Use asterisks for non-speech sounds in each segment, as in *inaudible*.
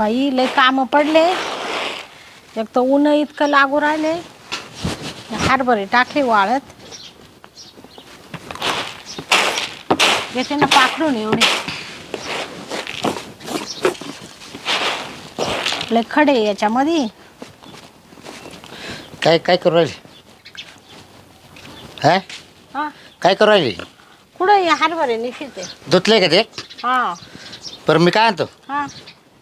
बाई लय काम पडले. एक तर ऊन इतकं लागू राहिले. हरभरे टाकले वाळत. येते ना पाखडून एवढे. लय खडे याच्यामध्ये. काय काय करू राहिली? हा? हा. काय करू राहिली? कुठं हे हरभरे निघते. धुतले का ते? हा. बरं मी काय आणतो? हा.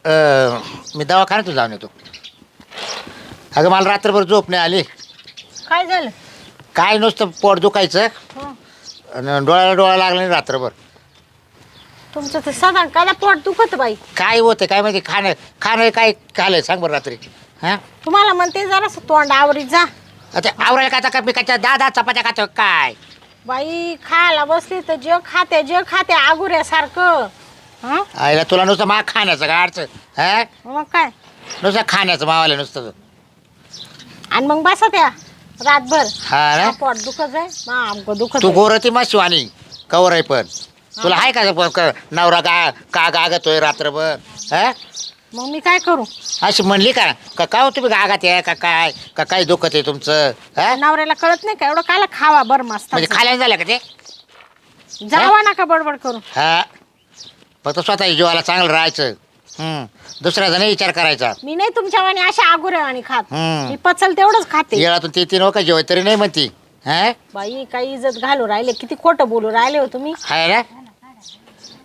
अं, मी दवाखान्यातून जाऊन येतो. अगं मला रात्रभर झोप नाही आली. काय झालं? काय नुसतं पोट दुखायचं. हं. आणि डोळ्याला डोळा लागला नाही रात्रभर. तुमचं ते सदा काला पोट दुखत बाई. काय होतं काय माहिती खाणं खाणं काय खाल्लंय सांग बरं रात्री. हां? तुम्हाला म्हणते जरासं तोंड आवरीत जा. आता आवरायला खाता का मी काय दहा दहा चपात्या खातो काय? बाई खायला बसली तर जे खाते जे खाते आगुऱ्यासारखं. हं? आईला तुला नुसतं मा खाण्याचं का अडचण? हा? मग काय? नुसतं खाण्याचं मावाला नुसतं आणि मग बसा त्या रातभर. हा ना? पोट दुखत आहे मग आमकं दुखत तू आहे. गोरती मा शिवानी कवर आहे पण. तुला आहे का प- क- नवरा का का गागतोय रात्रभर? हा? मग मी काय करू? अशी म्हणली का? का का हो तुम्ही गागात आहे? का काय? का काय दुखत आहे तुमचं? हा? नवऱ्याला कळत नाही का? एवढं काला खावा बर मस्त म्हणजे खाल्याने झालं का ते? जावा नका बडबड करू. हा? फक्त स्वतः जीवाला चांगलं राहायचं. हम्म. दुसऱ्याचा नाही विचार करायचा. मी नाही तुमच्या वाणी अशा आगुऱ्यावाणी खात. हम्म. मी पचल तेवढंच खाते. येळातून ते तीन का जेवाय तरी नाही म्हणती. हा? बाई काही इज्जत घालू राहिले. किती खोटं बोलू राहिले हो तुम्ही. आहे ना?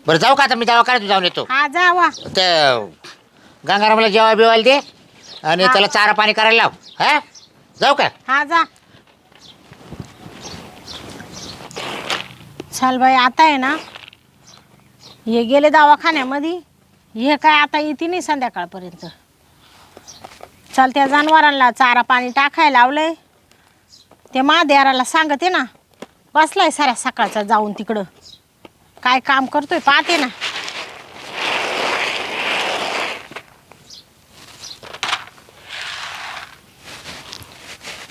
बरं जाऊ का आता? मी दवाखान्यात जाऊन येतो. हा जावा. ते गंगारामला जेव्हा बिवायला दे आणि त्याला चारा पाणी करायला लाव. हा? जाऊ का? हा जा. चाल बाई आता आहे ना? हे गेले दवाखान्यामध्ये. हे काय आता येते नाही संध्याकाळपर्यंत. चाल त्या जनावरांना चारा पाणी टाकायला लावलंय. ते महादेवाला सांगते ना बसलाय साऱ्या सकाळचा जाऊन तिकडं. काय काम करतोय पाहते ना.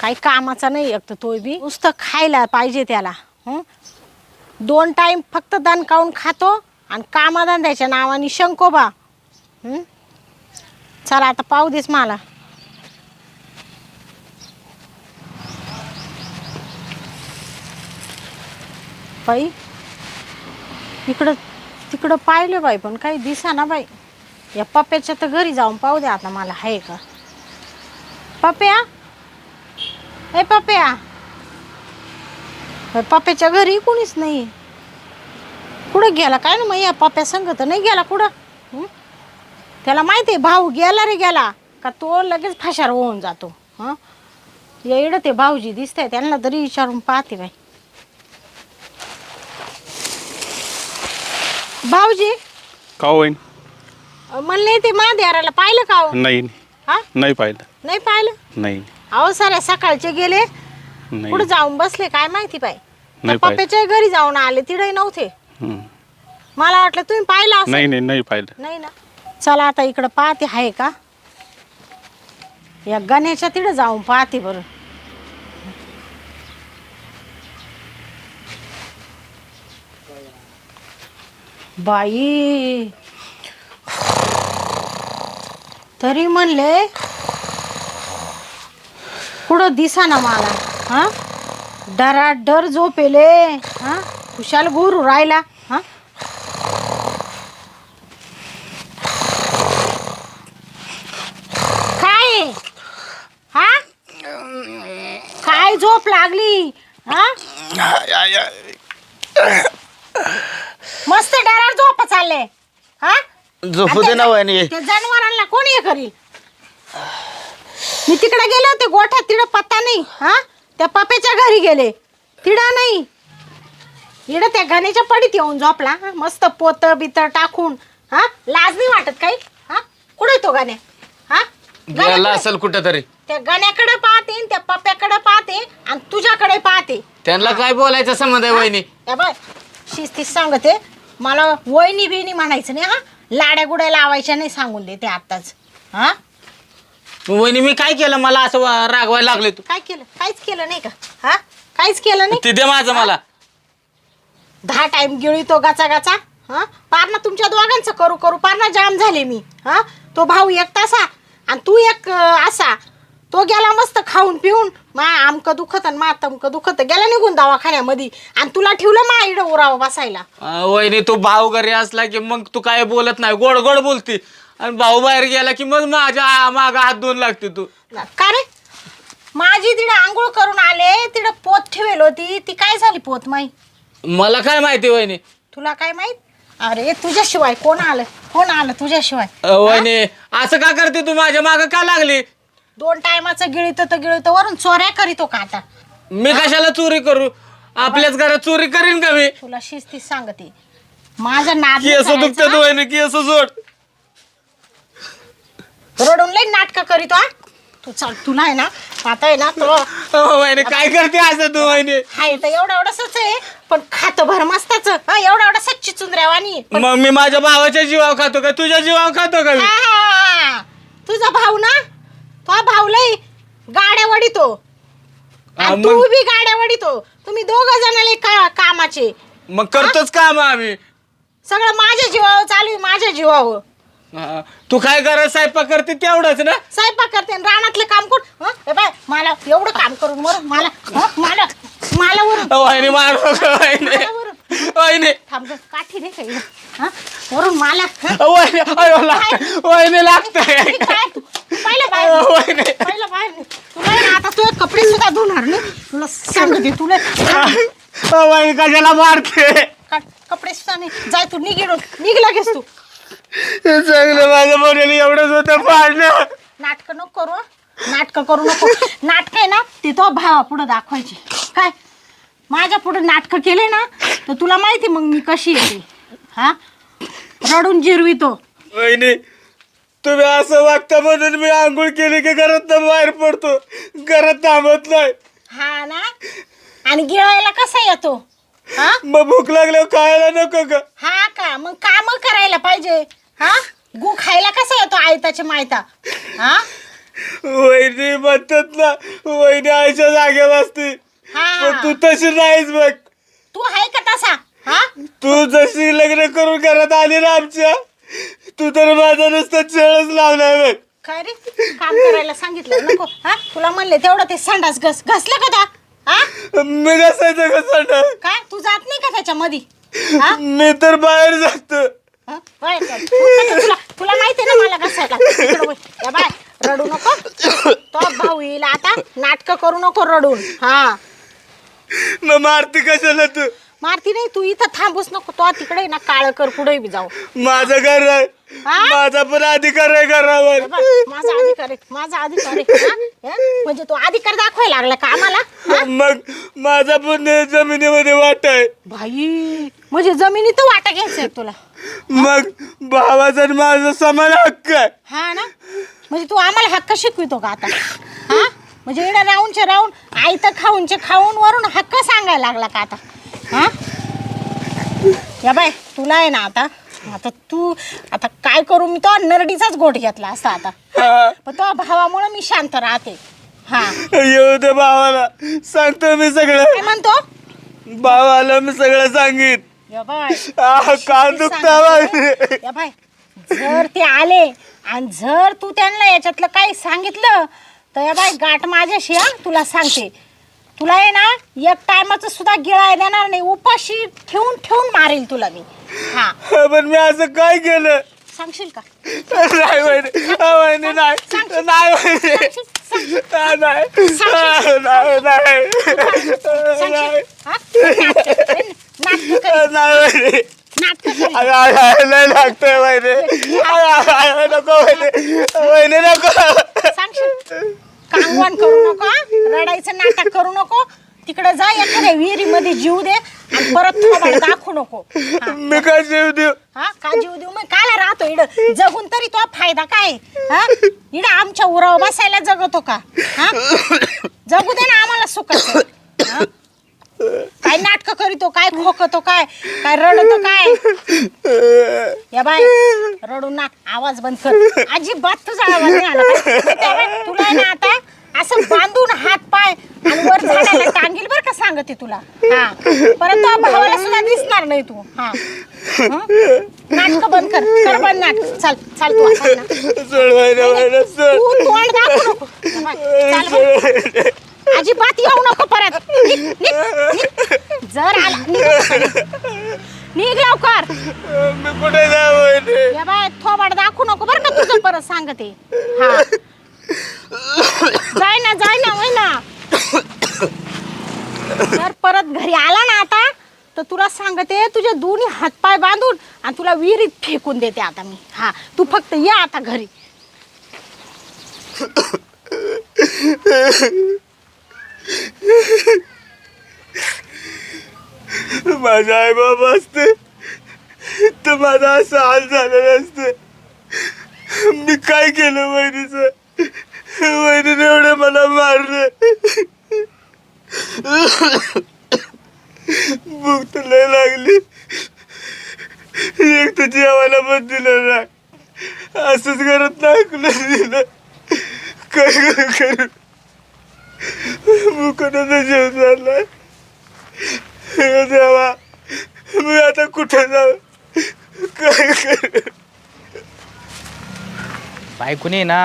काही कामाचा नाही एक तर तो बी. नुसतं खायला पाहिजे त्याला हं? दोन टाईम फक्त दण काऊन खातो आणि कामाधंद्याच्या नावाने शंकोबा. हं? चला आता पाहू देस मला. बाई इकडं तिकडं पाहिले बाई पण काही दिसा ना बाई. या पप्प्याच्या तर घरी जाऊन पाहू दे आता मला आहे का? पप्प्या ए पप्प्या अरे पप्प्याच्या घरी कोणीच नाही कुठं गेला? काय ना मग या पप्प्या संग तर नाही गेला कुठं? हं? त्याला माहिती आहे भाऊ गेला रे गेला. का तो लगेच फाशार होऊन जातो. हां? या इकडं ते भाऊजी दिसतंय त्यांना तरी विचारून पाहते बाई. भाऊजी? का होईन म्हणले ते महादेवाला पाहिलं का हो? नाही हा? नाही पाहिलं. नाही पाहिलं? नाही. अहो साऱ्या सकाळचे गेले. नाही. कुठे जाऊन बसले काय माहिती पाय नाही पाहिलं. पप्प्याच्या घरी जाऊन आले तिथे नव्हते. मला वाटलं तुम्ही पाहिलं असं. नाही नाही नाही पाहिलं. नाही ना. चला आता इकडं पाहते आहे का? या गण्याच्या तिकडे जाऊन पाहते बरं. बाई. तरी म्हणले कुठं दिसा ना मला हा? डरा डर झोपेले हा? खुशाल गुरु राहिला हा काय हा काय झोप लागली? हा? मस्त डरार झोप चालले. हा? झोपू दे ना वहिनी त्या जनावरांना कोण हे करील? मी तिकडे गेले होते गोठ्यात तिकडं पत्ता नाही. हा? त्या पप्याच्या घरी गेले. तिडं नाही. इकडं त्या घण्याच्या पडीत येऊन झोपला. हा? मस्त पोत बित टाकून. हा? लाज नाही वाटत काही? हा? कुठे तो गाण्या? हा? गेला असेल कुठं तरी त्या गण्याकडे पाहते आणि त्या पप्याकडे पाहते आणि तुझ्याकडे पाहते. त्यांना काय बोलायचं संबंध आहे वहिनी? त्या बाय शिस्तीत सांगते मला वहिनी बिनी म्हणायचं नाही हा. लाड्या गुड्या लावायच्या नाही सांगून देते आताच हा? वहिनी मी काय केलं? मला असं वा- रागवायला लागले तू. काय केलं? काहीच केलं नाही का? हा? काहीच केलं नाही? ते दे माझं मला. दहा टाइम गिळी तो गाचा गाचा हा? पार ना तुमच्या दोघांचं करू करू पार ना जाम झाले मी हा? तो भाऊ एक तसा आणि तू एक अं, असा तो गेला मस्त खाऊन पिऊन मा आमकं दुखत आणि मा तमकं दुखत. गेला निघून दवाखान्यामध्ये आणि तुला ठेवलं मा इडं उरावं बसायला. अं, वहिनी तू भाऊ घरी असला की मग तू काय बोलत नाही गोड गोड बोलती. आणि भाऊ बाहेर गेला की मग माझ्या माग हात धुवून लागते तू. का रे? माझी तिडं आंघोळ करून आले तिडं पोत ठेवेल होती ती काय झाली पोत माई? मला काय माहिती वहिनी? तुला काय माहीत? अरे तुझ्याशिवाय कोण आलं? कोण आलं तुझ्याशिवाय? अं, वहिनी असं का करते तू? माझ्या माग का लागली? दोन टायमाचं गिळीत तर गिळीत. वरून चोऱ्या करीतो का आता? मी कशाला चोरी करू? आपल्याच घरात चोरी करीन का मी? तुला शिस्ती सांगते. माझं नाद केस दुखतात वहिनी केस सोड रडून लई नाटक करीतो हा? तू चल तुला आहे ना? आता आहे ना तो अं, वहिनी काय करते असं तू वहिनी? हाय तर एवढा एवढंच आहे पण खातं भर मस्ताच. हा एवढा एवढा सच्ची चुंदऱ्यावानी पण मग मी माझ्या भावाच्या जीवावर खातो का? तुझ्या जीवावर खातो का मी? हा, तुझा भाऊ ना? तो भाऊ लई गाड्या वडितो हा, तू मग बी गाड्या वडितो तुम्ही दोघ जण का कामाचे. मग करतोच काम आम्ही. सगळं माझ्या जीवावर चालू आहे माझ्या जीवावर. हा, तू काय करत स्वयंपाक करते तेवढंच ना? स्वयंपाक करते आणि रानातलं काम कोण? हं? ए बाय मला एवढं काम करून वरून मला हं? मला मला वरून. वहिनी मारू नका वहिनी मला वरून. वहिनी. थांब गं, काठी दे काही हं? वरून मला हं? वहिनी अयो, वहिनी लागतंय. काय तू? पहिलं बाहेर निघ. वहिनी. पहिलं बाहेर निघ. तुला आहे ना आता तू कपडे सुद्धा धुणार नाही. तुला सांगते तुला. वहिनी कशाला मारते? का- कपडे सुद्धा नाही. जाय तू निघ लगेच तू. चांगलं माझं बोलेल एवढंच होतं पाडणं नाटक नको करू नाटक करू नको. नाटक आहे ना ते तो भावा पुढे दाखवायची. काय? माझ्या पुढे नाटक केले ना तर तुला माहिती मग मी कशी येते. हा? रडून जिरवितो वहिनी तुम्ही असं वागता म्हणून मी आंघोळ केली की घरात बाहेर पडतो. घरात थांबत नाही. हा ना? आणि गिळायला कसा येतो? हा? मग भूक लागल्यावर खायला नको का? हा का? मग काम करायला पाहिजे. हा? गु खायला कसा येतो आयताच्या मायता? हा? वहिनी म्हणतात ना वहिनी आईच्या जागेवर असते. पण तू हा तशी नाहीस बघ तू आहे का तसा? हा? तू जशी लग्न करून घरात आली ना आमच्या तू तर माझा नुसतं छेळच लावलाय बघ. काय रे काम करायला सांगितलं. नको. हा? तुला म्हणले तेवढं ते संडास घस घसलं का त्या हा मी घसायचं कसं काय? तू जात नाही का त्याच्यामध्ये? हा? मी तर बाहेर जातो. हा? चल. तू तुला तुला माहिती आहे ना मला घसायला? इकडं. या बाय रडू नको. तो भाऊ येईल आता. नाटक करू नको रडून. हा. मग मारती कशाला तू? मारती नाही तू इथं थांबूच नको तो तिकडे ना काळ कर पुढे बी जाऊ. माझं घर आहे. हा? माझा पण अधिकार आहे घरावर. बघ, माझा अधिकार आहे माझा अधिकार आहे. हा? हे? म्हणजे तो अधिकार दाखवायला लागला का आम्हाला? मग माझा पण जमिनीमध्ये वाट आहे. भाई म्हणजे जमिनीत वाटा घ्यायचंय तुला. मग भावाचा आणि माझा समान हक्क आहे. हा ना? म्हणजे तू आम्हाला हक्क शिकवितो का आता? हा? म्हणजे इकडे राहूनचे राहून आई तर खाऊनचे खाऊन वरून हक्क सांगायला लागला का आता? हा? या बाय तुला आहे ना आता आता तू आता काय करू मी? तो नरडीचाच गोठ घेतला असता आता. पण तो भावामुळे मी शांत राहते. हा. येऊ दे भावाला. सांगतो मी सगळं. काय म्हणतो? भावाला मी सगळं सांगित या बाय. आ, कान दुखता सांगते. या बाय. जर ते आले आणि जर तू त्यांना याच्यातलं काही सांगितलं तर या बाय गाठ माझ्याशी हा तुला सांगते. तुला आहे ना एक टायमाचं सुद्धा गिळाय देणार नाही. उपाशी ठेवून ठेवून मारेल तुला मी. हा. पण मी असं काय केलं? सांगशील का? नाही वहिनी हा, वहिनी नाही. नाही वहिनी. हा, नाही. नाही नाही. सांगशील. हा? नाटकं नाही वहिनी. नाटकं लय लागतंय वहिनी. नको वहिनी. वहिनी नको. सांगशील. कांगवान करू नको हा? रडायचं नाटक करू नको. तिकडे जा एखाद्या विहिरीमध्ये जीव दे आणि परत थोबाड दाखवू नको. हा. मी काय जीव देऊ? हा? का जीव देऊ? मग काला राहतो इड. जगून तरी तो फायदा काय हा? इड आमच्या उरावर बसायला जगतो का? हा? जगू दे ना आम्हाला सुखाचं. हा? काय नाटक करीतो काय खोकतो काय? काय रडतो काय? या बाय रडू ना आवाज बंद कर. अजिबात तुझा आवाज नाही आला पाहिजे. बाई, तुला आहे ना आता असं बांधून हात पाय आणि वर झाडाला टांगील बरं का सांगते तुला. हा. परत तो भावाला सुद्धा दिसणार नाही तू. हा? नाटक बंद कर. कर बंद नाटक. चाल चाल तू आता. ना सोड सोड तू तोंड दाखवू. नको चाल बरं. अजिबात येऊ नको परत. निघ, निघ, निघ. जर आला निघ. निघ लवकर. मी कुठे या बाय थोबाड दाखवू नको बरं का तुझं परत सांगते. हा. जाय ना जाय ना होय ना. जर परत घरी आला ना आता तर तुला सांगते तुझे दोन्ही हातपाय बांधून आणि तुला विहिरीत फेकून देते आता मी. हा तू फक्त ये आता घरी. माझा आई बाबा असते. तर माझा असं हाल झालेलं असते. मी काय केलं वहिनीच? वहिनीने एवढे मला मारले. भूक तर लय लागली. एक तर जेवायला पण दिलं ना असंच करत नाकलं दिलं. काय करू करू? भूकनं जेव झालाय देवा मी आता कुठे जाऊ? काय करू? बायकोने ना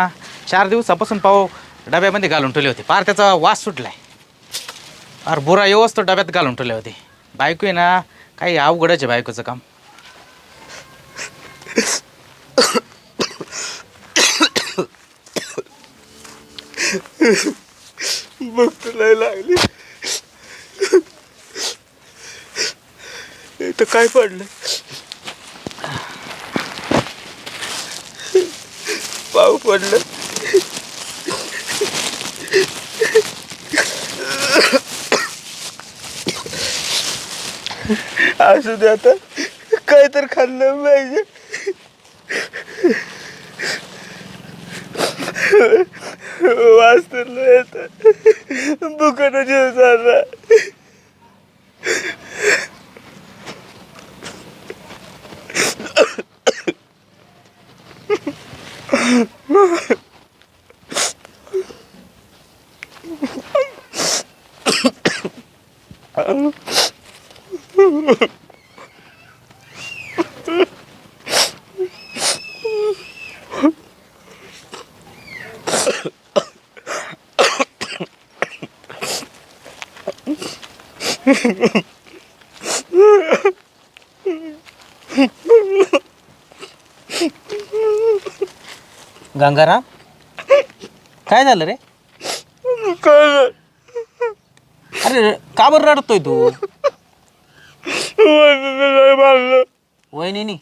चार दिवसापासून पाव डब्यामध्ये घालून ठेवले होते. पार त्याचा वास सुटला आहे फार बुरा येऊच तो डब्यात घालून ठेवले होते. बायको आहे ना काही अवघडच आहे बायकोचं काम. भूक तर काय पडलं? पाऊ पडलं. असू दे आता. काय तर खाल्लं पाहिजे. वाचतं येत बुकानं जीव झाला गंगाराम? काय झालं रे? काय अरे का बरं रडतोय तू? मारलं वहिनी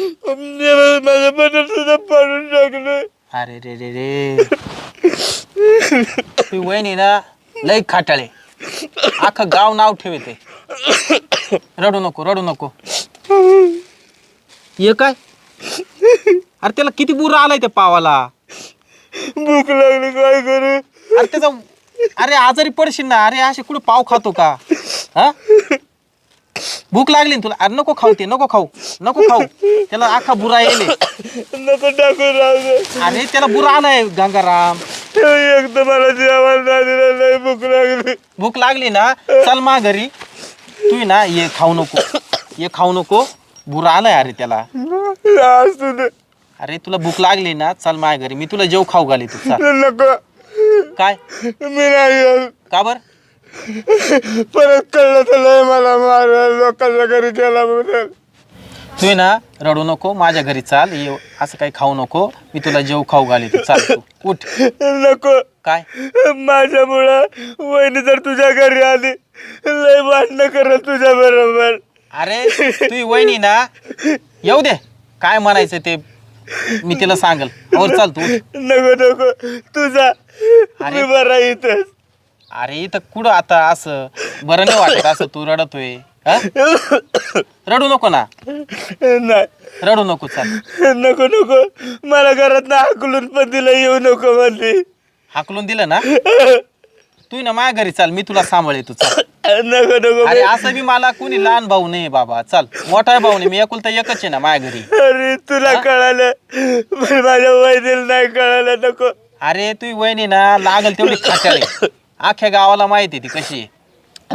माझ्या मनात सुद्धा पाडून टाकलं अरे रे रे रे. ती वहिनी ना लई खाटाळे अख्खं गाव नाव ठेवते. रडू नको रडू नको. ये काय? अरे त्याला किती बुरा आलाय त्या पावाला. भूक लागली काय करू? अरे त्याचा अरे आजारी पडशील ना अरे असे कुठे पाव खातो का? हा? भूक लागली ना तुला? अरे नको खाऊ ते नको खाऊ नको खाऊ. त्याला अख्खा बुरा येईल. नको टाकू राहू दे. अरे त्याला बुरा आलाय गंगाराम. एकदा मला नाही दिलं भूक लागली. भूक लागली ना चल मा घरी. तू ना ये खाऊ नको. ये खाऊ नको. बुरा आलाय अरे त्याला. असू दे. अरे तुला भूक लागली ना चल माझ्या घरी. मी तुला जेव खाऊ घाली तू चल नको. काय? मी नाही. का बर? परत कळलं तर लय मला मार लोकांच्या घरी गेला म्हणून. तू आहे ना रडू नको माझ्या घरी चाल. ये असं काही खाऊ नको. मी तुला जेव खाऊ घाली तू. चाल तू. उठ. नको. काय? माझ्यामुळं वहिनी जर तुझ्या घरी आली लय भांडणं करत तुझ्या बरोबर. अरे तू वहिनी ना. येऊ दे. काय म्हणायचं ते मी तिला सांगल. और चाल तू उठ. नको नको. तुझा अरे. मी बरा इथंच. अरे इथं कुठं आता असं? बरं नाही वाटत असं तू रडतोय. हा? रडू नको ना. नाही. रडू नको चाल. नको नको. मला घरात ना हाकलून पण दिलं येऊ नको म्हणली. हाकलून दिलं ना? तू ना माझ्या घरी चाल मी तुला सांभाळे तू चाल. नको नको अरे असं बी मला कोणी लहान भाऊ नाही बाबा चल. मोठा भाऊ नाही मी एकुलता एकच आहे ना माझ्या घरी अरे तुला कळालं. पण माझ्या वहिनीला नाही कळालं नको. अरे तू वहिनी ना लागल तेवढी खात्याळे अख्ख्या गावाला माहिती ती कशी आहे.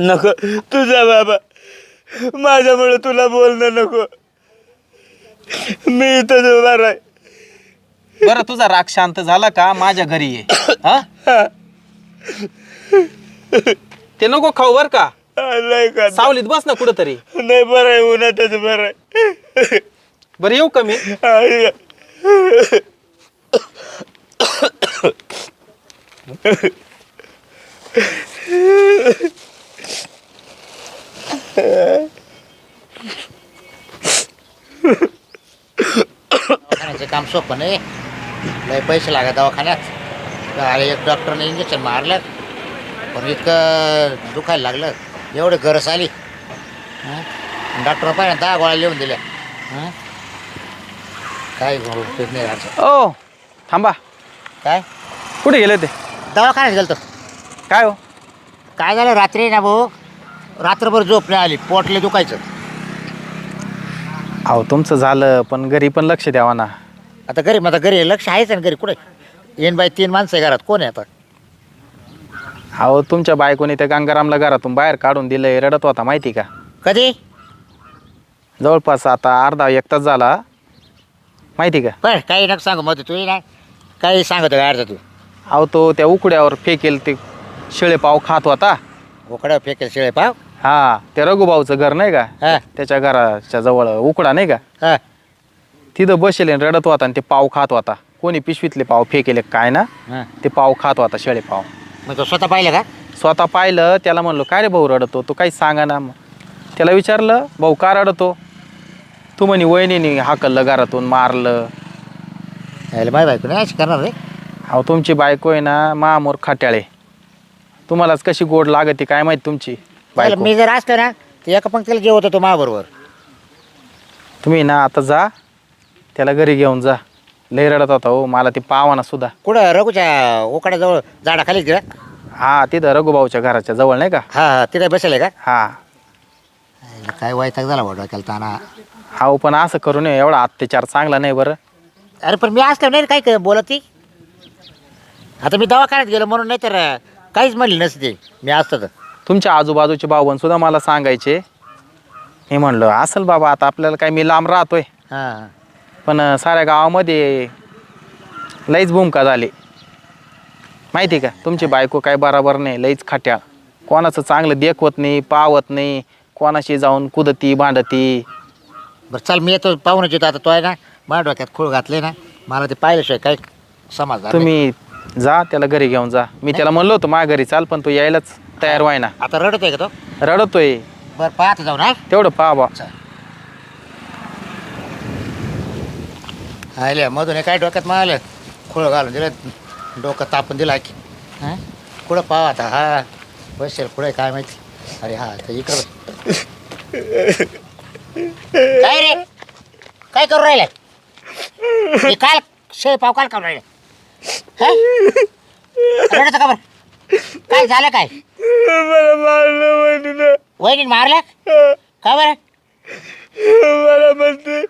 नको तुझा बाबा. माझ्यामुळे तुला बोलणं नको. मी इथंच उभा राह बरं तुझा राग शांत झाला का? माझ्या घरी ये. हा? ते नको खाऊ बर का? नाही का सावलीत बस ना कुठंतरी. नाही बरं आहे उन्हातच बरं आहे. बरं येऊ का मी? आई. दवाखान्याचं काम सोपं नाही. लय पैसे लागत दवाखान्यात. अरे एक डॉक्टरने इंजेक्शन मारलं. पण इतकं दुखायला लागलं. एवढी गरज आली. डॉक्टर पाहिजे दहा गोळ्या लिहून दिल्या. हं? काय उपयोग नाही राहायचं ओ थांबा. काय? कुठे गेले ते? दवाखान्यात गेलतो. काय हो? काय झालं? रात्री ना भाऊ रात्रभर झोप नाही आली पोटले दुखायचं. अहो तुमचं झालं पण घरी पण लक्ष द्यावा ना. आता घरी आता घरी लक्ष आहेच ना घरी कुठे? येईन बाई तीन माणसं आहे घरात कोण आहे आता? अहो तुमच्या बायकोने त्या गंगारामला घरातून बाहेर काढून दिलंय रडत होता माहिती का? कधी? जवळपास आता अर्धा एक तास झाला. माहिती का? पण काही नको सांगू मग तू ना. काही सांगतो काय अर्थ तू. अहो तो त्या उकड्यावर फेकेल ते शिळे पाव खात होता. उकडं फेकेल शिळे पाव? हा ते रघुभाऊचं घर नाही का? हा. त्याच्या घराच्या जवळ उकडा नाही का? हा. तिथं बसेल आणि रडत होता आणि ते पाव खात होता. कोणी पिशवीतले पाव फेकेले काय ना? हा. ते पाव खात होता शेळे पाव. मग तो स्वतः पाहिलं का? स्वतः पाहिलं त्याला म्हणलो काय रे भाऊ रडतो? तो काही सांगा ना. मग त्याला विचारलं भाऊ का रडतो? तू म्हणे वहिनीने हाकललं घरातून मारलं. यायला माय बायको नाही अशी करणार रे. अहो तुमची बायको आहे ना महामोर खाट्याळे. तुम्हालाच कशी गोड लागते काय माहिती तुमची बायको? मी जर असतो ना तर एका पंक्तीला जेवत होतो माझ्याबरोबर तुम्ही ना आता जा. त्याला घरी घेऊन जा. लय रडत होता हो मला ती पावाना सुद्धा. कुठं? रघुच्या उकड्याजवळ झाडाखाली तिला हा तिथं रघुभाऊच्या घराच्या जवळ नाही का? हा हा तिथे बसेल आहे का? हा. यायला काय वैताग झाला बा डोक्याला ताना. अहो पण असं करू नये एवढा अत्याचार चांगला नाही बरं. अरे पण मी असलो नाही रे, काय काय बोलत? ती आता मी दवाखान्यात गेलो म्हणून नाही तर काहीच म्हणली नसते. मी असतो तर. तुमच्या आजूबाजूचे भाऊबन सुद्धा मला सांगायचे. मी म्हणलं असेल बाबा आता आपल्याला काय मी लांब राहतोय. हां. पण अं, साऱ्या गावामध्ये लईच भूमिका झाली. माहिती का? तुमची बायको काय बराबर नाही लईच खाट्या. कोणाचं चांगलं देखवत नाही पावत नाही. कोणाशी जाऊन कुदती भांडती. बरं चल मी येतो पाहूनच येतो. आता तो आहे ना माझ्या डोक्यात खूळ घातले ना मला ते पाहिल्याशिवाय काय नाही. तुम्ही जा त्याला घरी घेऊन जा. मी त्याला म्हणलो होतो माझ्या घरी चाल पण तो यायलाच तयार व्हाय ना आता रडत आहे का तो? रडतोय. बरं पाहत जाऊ ना तेवढं पहा बा. आले मधून हे काय डोक्यात मारलं? खोळ घालून दिलं डोकं तापून दिला की हां? कुठं पाहा आता हा? बसेल कुठे काय माहिती? अरे हा तर इकडं काय रे? काय करू राहिले हे काल शेळ पाव काल राहिले. हा? रडतं का बरं? काय झालं काय? मला मारलं वहिनीनं. वहिनी मारलं? का बरं? मला म्हणते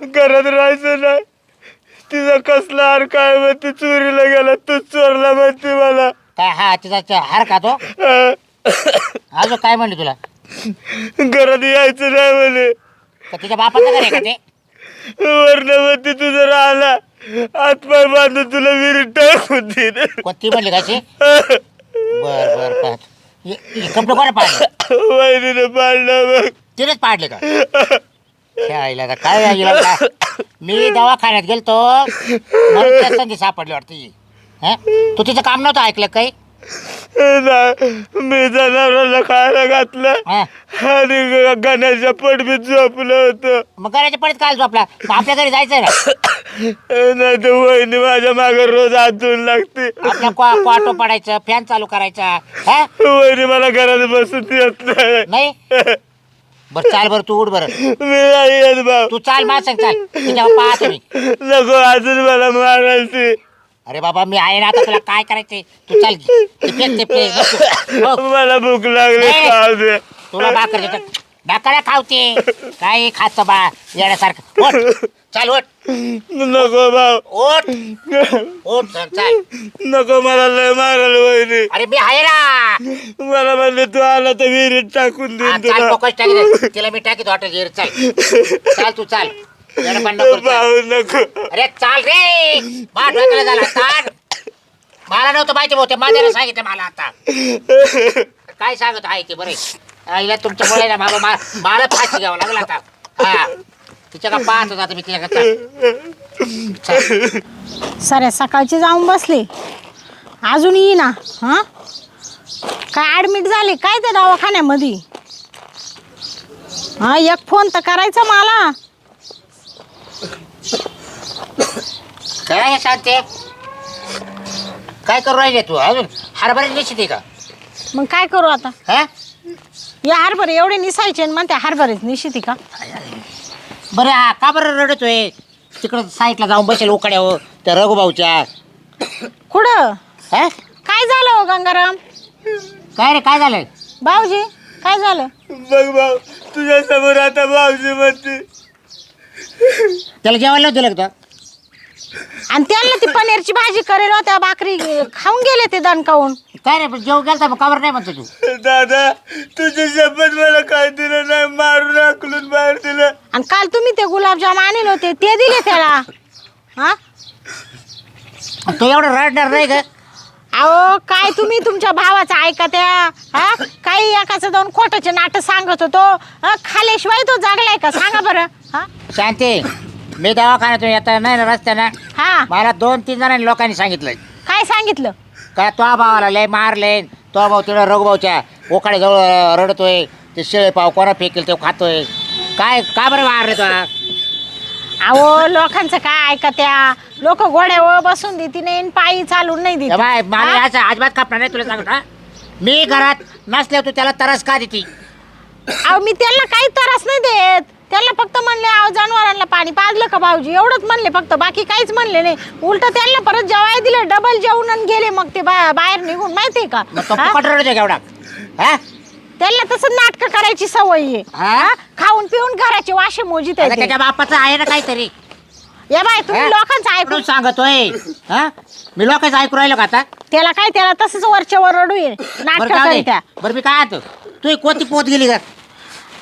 घरात राहायचं नाही. तिचा कसला हार काय म्हणते चोरीला गेला तू चोरला म्हणते मला. काय हा तिचा हार का तो? अजून काय म्हणले तुला? घरात यायचं नाही म्हणे. का तुझ्या बापाचं घर आहे का ते? वर्ण म्हणते तू जर आला. हातपाय बांधून तुला विहिरीत टाकून देईन. कोणती म्हणली कशी बर बर पाहत. कपडे कोणा पाडले? वहिनीनं पाडलं मग तिनेच पाडले का? खेळायला का काय आहे हिला काय? मी दवाखान्यात गेलतो. म्हणून त्या संधी सापडली वाटतं ही. हं? तू तिचं काम नव्हतं ऐकलं काही? मी जनावरांना खायला घातलं हं? आणि गण्याच्या पडबीत झोपलं होतं. मग घराच्या पडत काय झोपला? मग आपल्या घरी जायचं ना? नाही तर वहिनी माझ्या मागे रोज धुवून लागते. क्वा क्वाटो पडायचं फॅन चालू करायचा हा? वहिनी मला घरात बसून देत नाही. नाही? बरं चाल बरं तू उठ बरं. मी नाही येत भाऊ. तू चाल मला सांग चाल. तुझ्या पाहतो मी नको अजून मला मारायची. अरे बाबा मी आहे ना आता तुला काय करायचंय? तू चाल ते फेक ते फेक बस तू. हो. *laughs* मला भूक लागली नाही. खाऊ दे. तुला भाकर देतो. भाकऱ्या खावते काय खात बा येण्यासारखं. ओट चाल ओट नको भाऊ. ओट ओट चल चाल. नको मला लय मारायला वहिनी. अरे मी आहे ना. मला म्हणले तू आला तर विहिरीत टाकून हा, देईन चाल तुला. फोकस टाकी. दे. तिला मी टाकी हॉटेल चाल. चाल तू चाल. येडपान नको करू. भाऊ नको. अरे चाल रे. मा डोक्याला झाला ताण मला नव्हतं माहिती होते माझ्याला सांगितलं मला आता. काय सांगत आहे ते बरे. आईला तुमच्या मुळे ना बाबा मा- मला फाशी घ्यावं लागलं आता. हा. तिच्या का पाहत होता आता मी तिच्या का सरे सकाळची जाऊन बसले. अजून येई ना हां? काय ॲडमिट झाले? काय ते दवाखान्यामध्ये? हां एक फोन तर करायचा मला. काय आहे शांती काय करू राहिले तू? अजून हरभरे निश्चित आहे का? मग काय करू आता? हा? या हरभरे एवढे निसायचे आणि म्हणते हरभरेच निशिती का? बरं हा का बरं रडतोय? तिकडं साईडला जाऊन बसेल उकड्यावर त्या रघुभाऊच्या कुठं? हा? काय झालं हो गंगाराम? काय रे काय झालं? भाऊजी काय झालं? बघ भाऊ तुझ्या समोर आता भाऊजी म्हणते त्याला जेवायला नव्हतं दिलं का तू? आणि त्यांना ती पनीरची भाजी करेल होत्या भाकरी खाऊन गेले ते दणकावून काय रे पण जेव गेलता मग कावर नाही म्हणतो तू. दादा तुझी शपथ मला काय दिलं नाही मारून आकलून बाहेर दिलं. आणि काल तुम्ही ते गुलाबजाम आणले होते ते दिले त्याला. हा? तू एवढं रडणार नाही का अहो काय तुम्ही तुमच्या भावाचं ऐका त्या हा? काही एकाचं दोन खोटाचे नाटक सांगत होतो. हा, खाल्याशिवाय तो जागलाय का? सांगा बरं. हा? शांती मी दवाखान्यातून येता नाही ना रस्त्यानं हा. मला दोन तीन जणांनी लोकांनी सांगितलंय. काय सांगितलं? का तो भावाला लय मारले तो भाऊ तिकडे रघुभाऊच्या ओखाड्या जवळ रडतोय ते शेळे पाव कोणा फेकेल ते खातोय. काय का बरं मारले तो? अहो लोकांचं काय ऐका त्या लोक घोड्यावर बसून देती नाही आणि पायी चालून नाही देत. बाय मला असं अजिबात कापणार नाही तुला सांगत हा? मी घरात नसले तू त्याला तरस का देती? अहो मी त्यांना काही त्रास नाही देत. त्यांना फक्त म्हणले अहो जनावरांना पाणी पाजलं का भाऊजी? एवढंच म्हणले फक्त बाकी काहीच म्हणले नाही. उलट त्यांना परत जेवाय दिलं डबल जेवण आणि गेले मग ते बा- बाहेर निघून माहितीये का? मग तो हा? केवढा? हा? त्यांना तसं नाटक करायची सवय आहे. हा? हा? खाऊन पिऊन घराचे वाशे मोजित आता आहेत त्याच्या बापाचं आहे ना काहीतरी. या बाय तुम्ही हा? लोकांचं ऐकून म्हणून सांगतोय. हा? मी लोकांचं ऐकू राहिलो का आता? त्याला काय त्याला तसंच वरच्यावर रडू ये. बरं नाटक बरं मी काय आणतो तू कोणती पोत गेली का?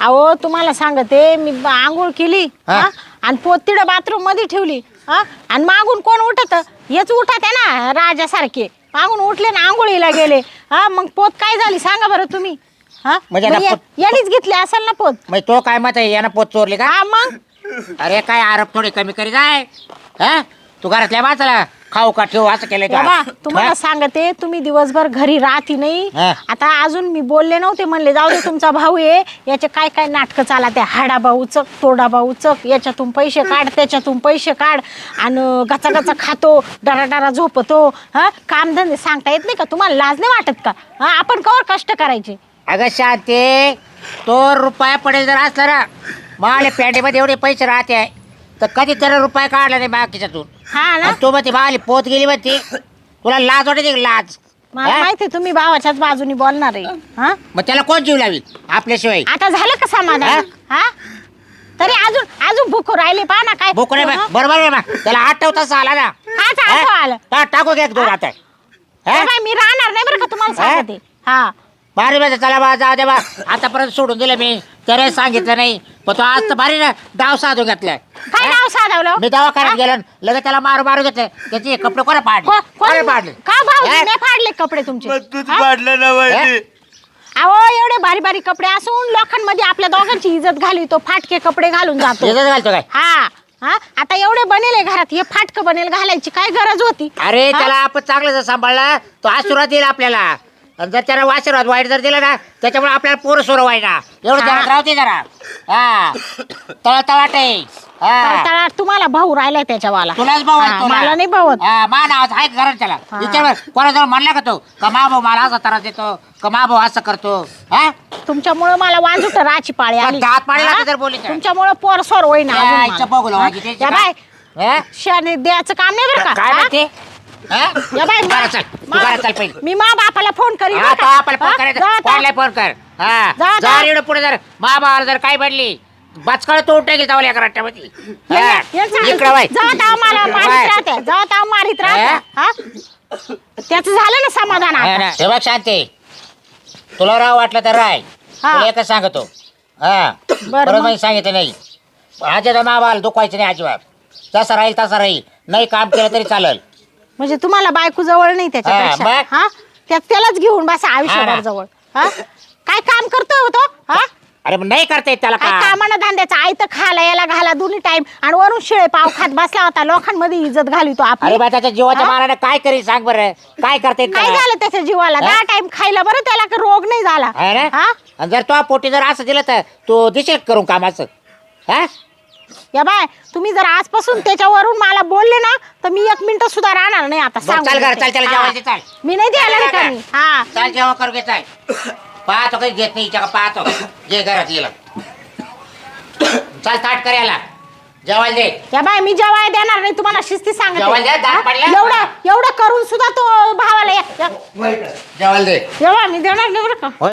अहो तुम्हाला सांगते मी ब- आंघोळ केली हा. हा? आणि पोत तिकडं बाथरूममध्ये ठेवली हा? आणि मागून कोण उठत? हेच उठत आहे ना राजासारखे. मागून उठले ना आंघोळीला गेले. हा मग पोत काय झाली? सांगा बरं तुम्ही. हा? म्हणजे मग आता या- पोत- यानीच घेतली असेल ना पोत. म्हणजे तो काय मत आहे यानं पोत चोरली का? हा मग? अरे काय आरोप थोडे कमी करी जाय हा? तू घरातल्या माणसाला खाऊ का ठेवू असं केलं तू. बाबा तुम्हाला हा? सांगते तुम्ही दिवसभर घरी राहती नाही. हा. आता अजून मी बोलले नव्हते म्हणले जाऊ दे तुमचा भाऊ आहे. याचे काय काय नाटकं चाला त्या हाडा भाऊ चक तोडा भाऊ चक याच्यातून पैसे काढ त्याच्यातून पैसे काढ आणि गचा गचा खातो डरा डरा झोपतो हा? कामधंदे सांगता येत नाही का? तुम्हाला लाज नाही वाटत का? हा आपण कवर कष्ट करायचे? अगं शांती तो रुपया पडेल जर असला ना माले पॅन्टीमध्ये एवढे पैसे राहते तर कधी त्याला रुपया काढला नाही बाकीच्यातून. हा ना? आणि तो मग ती माली पोत गेली मग ती तुला लाज वाटते का लाज? मला हा? माहिती तुम्ही भावाच्याच बाजूनी बोलणार आहे. हा? मग त्याला कोण जीव लावी आपल्याशिवाय. आता झालं का समाधान? हा? तरी अजून अजून भूक राहिले पहा ना काय बोकडे हा? बरोबर आहे मग त्याला आठ तास आला ना. हा? टाकू घ्या एक दोन आता. हा? बाई, मी राहणार नाही बरं का तुम्हाला हा? सांगते. हा. भारी म्हणजे चला बा जाऊ दे बा. आतापर्यंत सोडून दिलं मी. त्याने सांगितलं नाही. पण तो आज तर भारी ना डाव साधू घेतलाय. काय नाव साधवलं? मी दवाखान्यात गेलो न, लगेच त्याला मारू मारू घेतलं. त्याचे कपडे कोणा पाडले? को- कोणा कोण- पाडले? का भाऊ फाडले कपडे तुमचे? मग तूच हा? पाडलं ना वहिनी. अहो एवढे भारी भारी कपडे असून लोकांमध्ये आपल्या दोघांची इज्जत घाली तो फाटके कपडे घालून जातो. याच्यात घालतो काय? हा हा? आता एवढे बनेले घरात हे फाटक बनेल घालायची काय गरज होती? अरे हा? त्याला आपण चांगलं जर सांभाळला तो आशीर्वाद देईल आपल्याला. आणि जर त्याला आशीर्वाद वाईट जर दिला ना त्याच्यामुळे आपल्याला पोरं सोरं व्हायना एवढं. ध्यानात राहते जरा. हा. तळतळाट आहे. हा. तुम्हाला भाऊ राहिलाय त्याच्यावाला. तुलाच भाऊ हा, मला नाही हा, मा नावाचं आहे घरात त्याला? हा. विचार कोणाजवळ म्हणला का तो? का मा भाऊ मला असा त्रास देतो? का मा भाऊ असं करतो? हा? तुमच्यामुळे मला वाजूट राची पाळी आली. दात जर बोलली तर? तुमच्यामुळे पोर सोर होईना या, अजून मला. इच्छा बघू हा? या? बाय. हा? शाने द्यायचं काम नाही बरं का? काय हा? म्हणते? हा? या बाय तू घरात चल तू मा- घरात चल पहिले. मी मा बापाला फोन करीन हा बरं तो का? आपल्याला फोन हा? करायचा. जा आता. कोणाला फोन कर. हा. जा आता. जर एवढं पुढे जर मा भावाला जर काय पडली बचकळ तो उठे जाऊ या रट्ट्यामध्ये ये- ये- ये चाल. इकडं वय जात आहो मला मारित राहते. जात आहो मारित राहते. हा? त्याचं झालं ना समाधान आता. हे बघ शांती. तुला राव वाटलं तर राय. हा. तुला एकच सांगतो. हा. बरं बरोबर मग. मी सांगितलं नाही. आजी मावाला दुखवायचं नाही अजिबात. जसा राहील तसा राहील. नाही काम केलं तरी चालेल. म्हणजे तुम्हाला बायको जवळ नाही त्याच्यापेक्षा. हा, मग? हा? त्या त्यालाच घेऊन बसा हा आयुष्यभर ना. जवळ. हा? काय काम करतोय हो तो? हा? अरे मग नाही करता येत त्याला काय काम. कामानं धंद्याचा? आयत खाला याला घाला दोन्ही टाइम आणि वरून शिळे पाव खात बसला होता लोकांमध्ये इज्जत घाली तो आपली. अरे बा त्याच्या जीवाच्या हा? मानाने काय करी सांग बरं. काय करता येत काय त्याला? झालं त्याच्या जीवाला. हा? दहा टाइम खायला बरं त्याला का रोग नाही झाला. ना? हा? आणि जर तो पोटी जर असं दिलं तर तू दिसेल करून कामाचं? हा? या बाय तुम्ही जर आजपासून त्याच्यावरून मला बोलले ना तर मी एक मिनिट सुद्धा राहणार नाही आता बरं, सांगून चाल घरात, देते. चाल, चाल, हा. जेवायला चाल. मी नाही द्यायला चाल, रिकामी. हा. चाल जेव्हा करू घे चाल. पाहतो काही घेत नाही का पाहतो. घे घरात गेला चाल ताट करायला जेवायला दे. या बाय मी जेवाय देणार नाही तुम्हाला शिस्ती सांगते. जेवायला द्या, दात हा? पडल्या? एवढं एवढं करून सुद्धा तो भावाला या- या- जेवायला दे. मी देणार नाही बरं का?